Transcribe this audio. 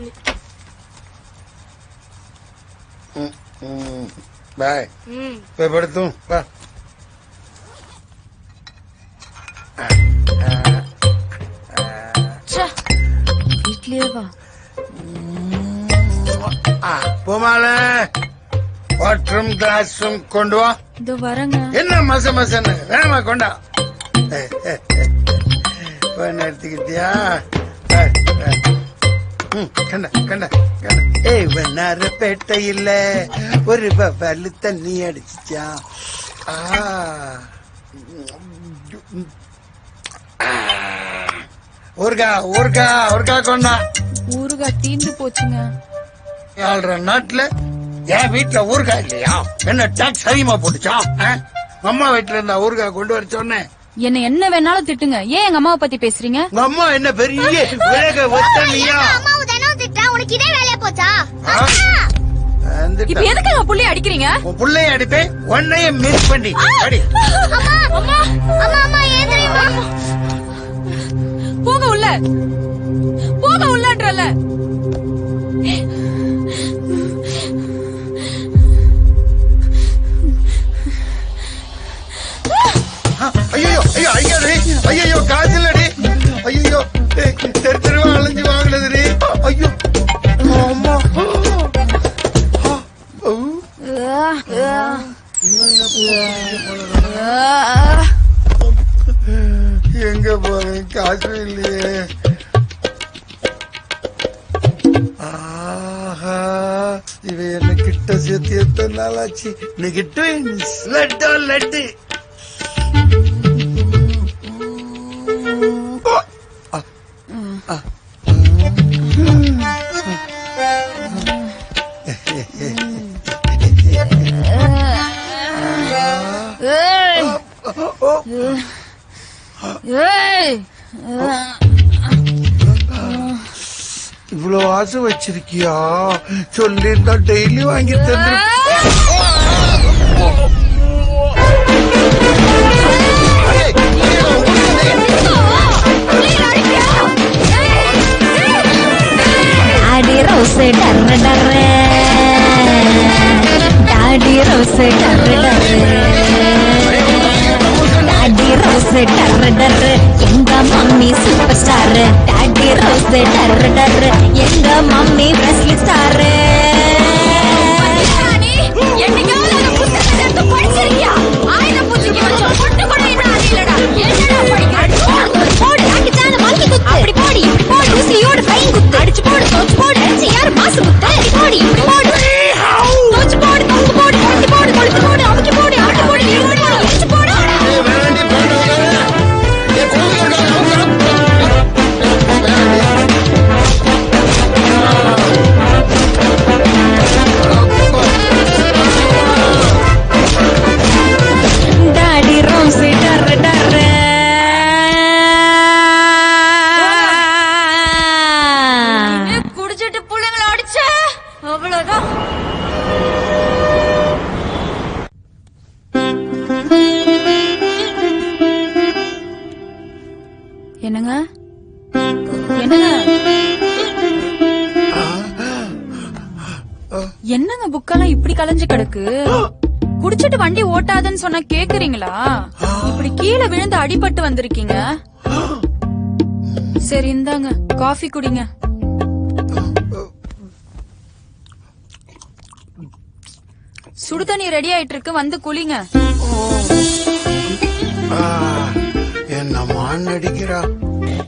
சொல்லி பாய் போய் படுத்தும் வா வீட்லயே வா போமால வாட்டரும் கிளாஸும் கொண்டு வா இதோ வரங்க என்ன மச மசன்னு வேணாமா கொண்டா போன எடுத்துக்கிட்டியா ஏய் இல்ல ஒரு பல்லு தண்ணி அடிச்சிச்சா? ஆ. ஊர்கா ஊர்கா ஊர்கா கொண்டா. ஊறுகாய் தீந்து போச்சுங்க. ஆள்ற நாட்டுல என் வீட்டுல ஊறுகாய் இல்லையா? என்ன டாக்ஸ் அதிகமா போட்டுச்சா? அம்மா வீட்டுல இருந்தா ஊறுகாய் கொண்டு வர சொன்னேன் என்ன என்ன வேணாலும் திட்டுங்க. ஏன் எங்க அம்மாவை பத்தி பேசுறீங்க? உங்க அம்மா என்ன பெரிய வேக ஒத்தனியா? உனக்கு இதே வேலையா போச்சா? இப்ப எதுக்குங்க புள்ளி அடிக்கிறீங்க? உன் புள்ளைய அடிப்பேன் உன்னைய மிஸ் பண்ணி. அடி. அம்மா அம்மா அம்மா அம்மா ஏன் தெரியுமா? போக உள்ள. போக உள்ளன்றல ஐயோ ஐயோ ஐயாடி ஐயோ காய்ச்சல் அடி ஐயோ தெரு. எங்க போறேன் காசு இல்லையே. ஆஹா இவ என்ன கிட்ட சேர்த்து எத்தனை நாள் ஆச்சு? இன்னைக்கு ட்வின்ஸ் லட்டோ லட்டு. இவ்வளவு ஆசை வச்சிருக்கியா? சொல்லிருந்தா டெய்லி வாங்கி தந்து டாடி ரோஸ் டர்ரு டர்ரு. டாடி ரோஸ் டர்ரு டர்ரு. டர் எங்க mummy super star daddy rose டர் டர் எங்க மம்மி பிரஸ்லி ஸ்டார் என்னைக்காவது அந்த புத்தகத்தை எடுத்து படிச்சிருக்கியா? என்னங்க? என்னங்க? என்னங்க புக்கெல்லாம் இப்படி கலைஞ்சு கிடக்கு? குடிச்சிட்டு வண்டி ஓட்டாதன்னு சொன்னா கேக்குறீங்களா? இப்படி கீழே விழுந்து அடிபட்டு வந்திருக்கீங்க. சரி இந்தாங்க காஃபி குடிங்க. சுடுதண்ணி ரெடி ஆயிட்டு இருக்கு வந்து குளிங்க. என்ன மான் அடிக்கிறா